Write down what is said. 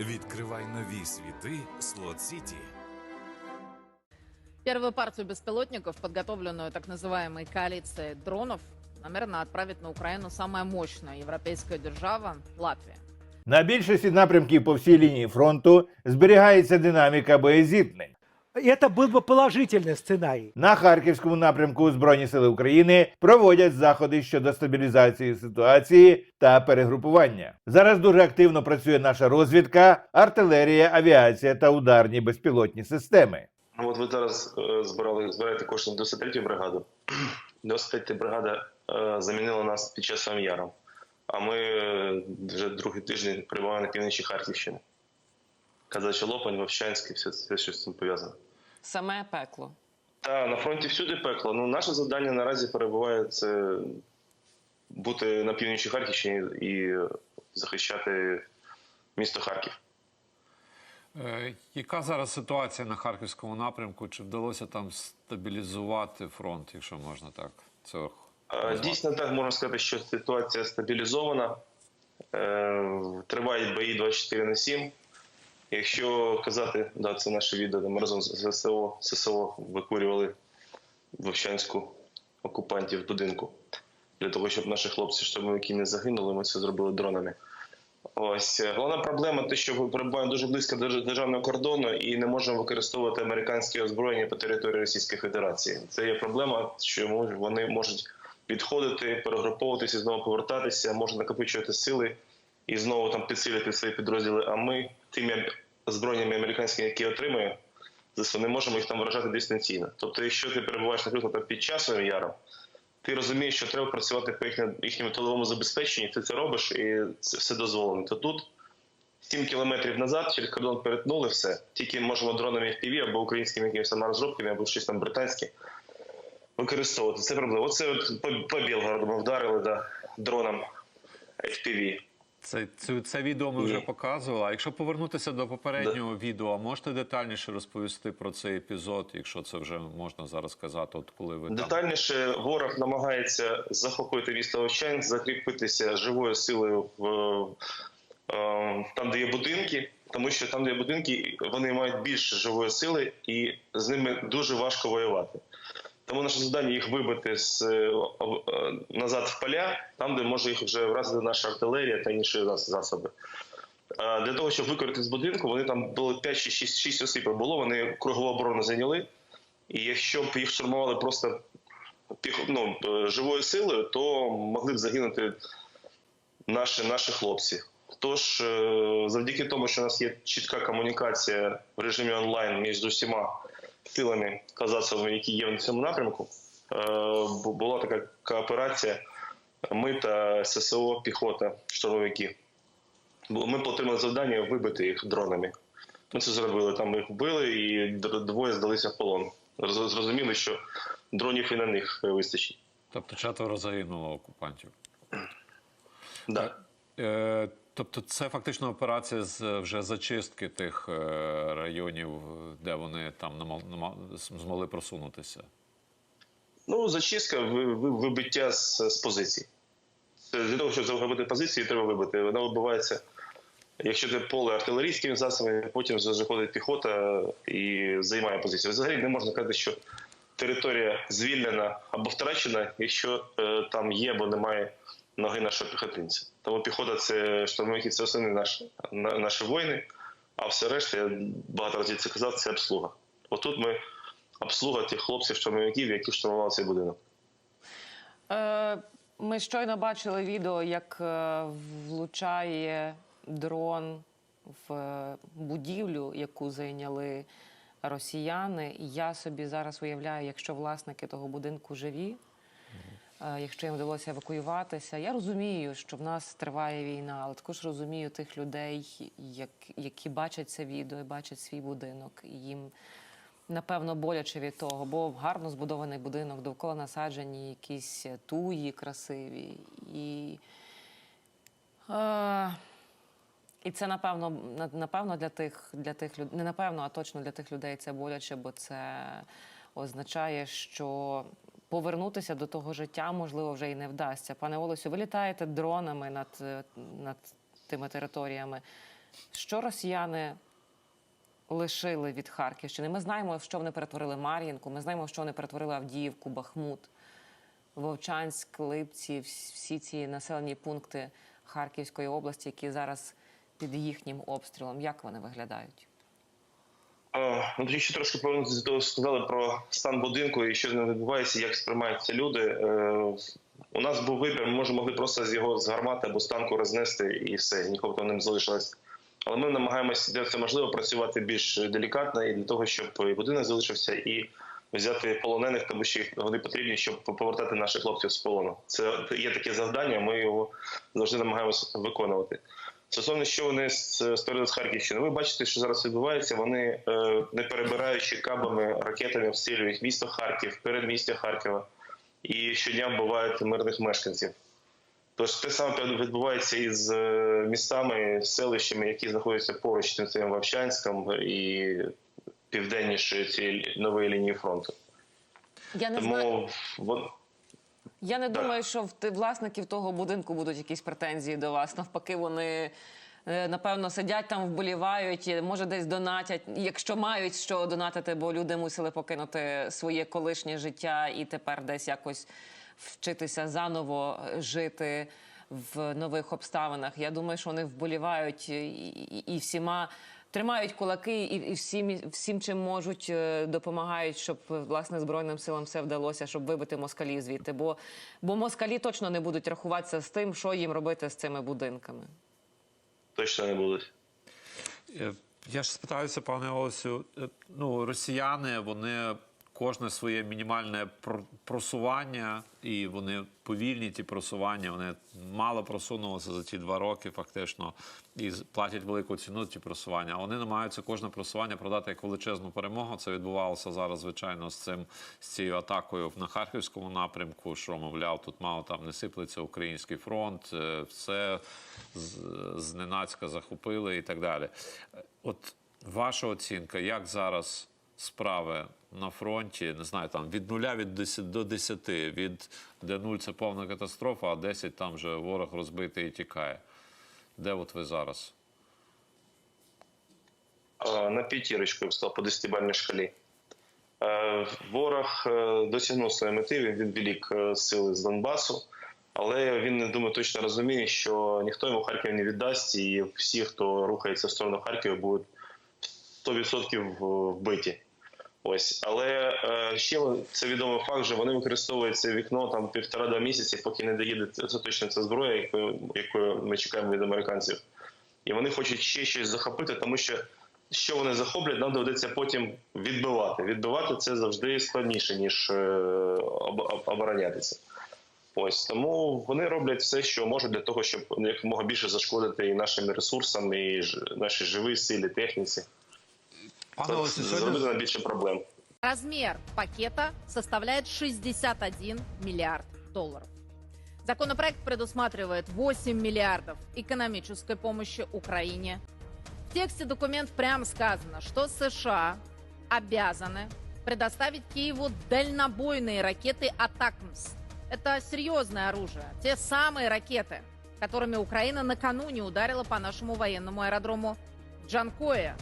Відкривай нові світи Слот Сіті. Первую партию беспилотников, подготовленную так называемой коалицией дронов, намерена отправить на Украину самая мощная европейская держава – Латвия. На більшості напрямків по всій лінії фронту зберігається динаміка боєзіткнень. Это был бы положительный сценарий. На харківському напрямку Збройні сили України проводять заходи щодо стабілізації ситуації та перегрупування. Зараз дуже активно працює наша розвідка, артилерія, авіація та ударні безпілотні системи. Ну, от ви зараз е, збирали збираєте кошти на 93 бригаду. 93 бригада е, замінила нас під час Яром. А ми е, вже другий тиждень перебуваємо на півночі Харківщини. Казача Лопань, Вовчанськ і все, все, що з цим пов'язано. Саме пекло. Та на фронті всюди пекло. Ну, наше завдання наразі перебуває це бути на півночі Харківщини і захищати місто Харків. Е, Яка зараз ситуація на харківському напрямку? Чи вдалося там стабілізувати фронт, якщо можна так? Це Е, Дійсно, так можна сказати, що ситуація стабілізована. Е, Тривають бої 24 на 7. Якщо казати, да, це наше відео, де ми разом з ССО, ССО викурювали Вовчанську окупантів будинку. Для того, щоб наші хлопці, штурмовики не загинули, ми це зробили дронами. Ось е, головна проблема те, що ми перебуваємо дуже близько до державного кордону і не можемо використовувати американське озброєння по території Російської Федерації. Це є проблема, що вони можуть відходити, перегруповуватися, знову повертатися, можуть накопичувати сили і знову там підсилити свої підрозділи. А ми тими збройнями американськими, які отримуємо, ЗСУ, не можемо їх там вражати дистанційно. Тобто, якщо ти перебуваєш, наприклад, під часом яром, ти розумієш, що треба працювати по їхньому, їхньому тиловому забезпеченні, ти це робиш, і це все дозволено. То тут 7 кілометрів назад через кордон перетнули все. Тільки можемо дронами FPV або українськими якимись там розробками, або щось там британське використовувати. Це проблема. Оце от по, по Білгороду ми вдарили да, дроном FPV. Це, це, це відео ми вже показували. А якщо повернутися до попереднього відео, можете детальніше розповісти про цей епізод, якщо це вже можна зараз казати, от коли ви там Детальніше ворог намагається захопити місто Овчань, закріпитися живою силою в е, там, де є будинки, тому що там, де є будинки, вони мають більше живої сили і з ними дуже важко воювати. Тому наше завдання їх вибити з е, е, назад в поля, там, де може їх вже вразити наша артилерія та інші засоби. Е, Для того, щоб викорити з будинку, вони там було 5 чи 6, 6 осіб було, вони кругову оборону зайняли. І якщо б їх штурмували просто ну, живою силою, то могли б загинути наші, наші хлопці. Тож, завдяки тому, що у нас є чітка комунікація в режимі онлайн між усіма силами казацевими, які є на цьому напрямку, е, була така кооперація. Ми та ССО, піхота, штурмовики. Ми отримали завдання вибити їх дронами. Ми це зробили. Там ми їх вбили, і двоє здалися в полон. Зрозуміли, що дронів і на них е, вистачить. тобто четверо загинуло окупантів. Да. Е, тобто, це фактично операція з вже зачистки тих е, районів, де вони там змогли просунутися. Ну, зачистка, ви- ви- вибиття з, з позицій. Для того, щоб захопити позиції, треба вибити. Вона вибивається, якщо це поле артилерійськими засобами, потім заходить піхота і займає позицію. Взагалі не можна казати, що територія звільнена або втрачена, якщо е, там є або немає ноги нашого піхотинця. Тому піхота це штурмовики, це основні наші, на- наші воїни, а все решта, я багато разів це казав, це обслуга. Отут ми обслуга тих хлопців, штурмовиків, які штурмували цей будинок. Е, ми щойно бачили відео, як е, влучає дрон в е, будівлю, яку зайняли росіяни. Я собі зараз уявляю, якщо власники того будинку живі, якщо їм вдалося евакуюватися. Я розумію, що в нас триває війна, але також розумію тих людей, як, які бачать це відео і бачать свій будинок. І їм напевно боляче від того, бо гарно збудований будинок, довкола насаджені якісь туї красиві. І, е, і це напевно, напевно для тих, для тих людей, не напевно, а точно для тих людей це боляче, бо це означає, що повернутися до того життя можливо вже і не вдасться. Пане Олесю, ви літаєте дронами над, е, над тими територіями. Що росіяни лишили від Харківщини? Ми знаємо, що вони перетворили Мар'їнку, ми знаємо, що вони перетворили Авдіївку, Бахмут, Вовчанськ, Липці, всі ці населені пункти Харківської області, які зараз під їхнім обстрілом. Як вони виглядають? Тоді ще трошки повернутися до того, сказали про стан будинку і що з ним відбувається, як сприймаються люди. Е, У нас був вибір, ми може могли просто з його з гармати або з танку рознести і все, нікого там не залишилось. Але ми намагаємося, де це можливо, працювати більш делікатно і для того, щоб і будинок залишився, і взяти полонених, тому що вони потрібні, щоб повертати наших хлопців з полону. Це є таке завдання, ми його завжди намагаємося виконувати. Стосовно що вони створили з Харківщини, ви бачите, що зараз відбувається. Вони е, не перебираючи кабами, ракетами обстрілюють місто Харків, передмістя Харкова, і щодня вбивають мирних мешканців. Тож те саме відбувається і з е, містами, селищами, які знаходяться поруч з цим Вовчанськом і південніше цієї нової лінії фронту. Я не знаю. Тому вон- Я не думаю, що в власників того будинку будуть якісь претензії до вас. Навпаки, вони е, напевно сидять там, вболівають, може десь донатять, якщо мають що донатити, бо люди мусили покинути своє колишнє життя і тепер десь якось вчитися заново жити в нових обставинах. Я думаю, що вони вболівають і, і, і всіма. Тримають кулаки і, і всім, всім, чим можуть, е, допомагають, щоб власне збройним силам все вдалося, щоб вибити москалів звідти. Бо, бо москалі точно не будуть рахуватися з тим, що їм робити з цими будинками. точно не будуть. Е, Я ж спитаюся, пане Олесю, е, ну, росіяни, вони кожне своє мінімальне пр- просування, і вони повільні ті просування, вони мало просунулися за ті два роки, фактично, і платять велику ціну ті просування. А вони намагаються кожне просування продати як величезну перемогу. Це відбувалося зараз, звичайно, з цим з цією атакою на харківському напрямку, що мовляв, тут мало там не сиплеться український фронт, е, все зненацька захопили і так далі. От ваша оцінка, як зараз справи на фронті, не знаю, там від нуля від 10 до 10, від де нуль це повна катастрофа, а 10 там вже ворог розбитий і тікає. Де от ви зараз? Е, на п'ятірочку, сказав, по 10-бальній шкалі. Е, Ворог е, досягнув своєї мети, він відволік е, сили з Донбасу, але він не думаю, точно розуміє, що ніхто йому Харків не віддасть, і всі, хто рухається в сторону Харкова, будуть 100% вбиті. Ось, але е, ще це відомий факт, що вони використовують це вікно там півтора-два місяці, поки не доїде це ця зброя, якою, якою ми чекаємо від американців. І вони хочуть ще щось захопити, тому що що вони захоплять, нам доведеться потім відбивати. Відбивати це завжди складніше, ніж е, об- оборонятися. Ось тому вони роблять все, що можуть для того, щоб якомога більше зашкодити і нашим ресурсам, і ж, нашій живій силі, техніці. Пане Зробити більше проблем. Размер пакета составляет 61 миллиард долларов. Законопроект предусматривает 8 миллиардов экономической помощи Украине. В тексте документ прямо сказано, что США обязаны предоставить Киеву дальнобойные ракеты «Атакмс». Это серьезное оружие. Те самые ракеты, которыми Украина накануне ударила по нашему военному аэродрому Джанкоя.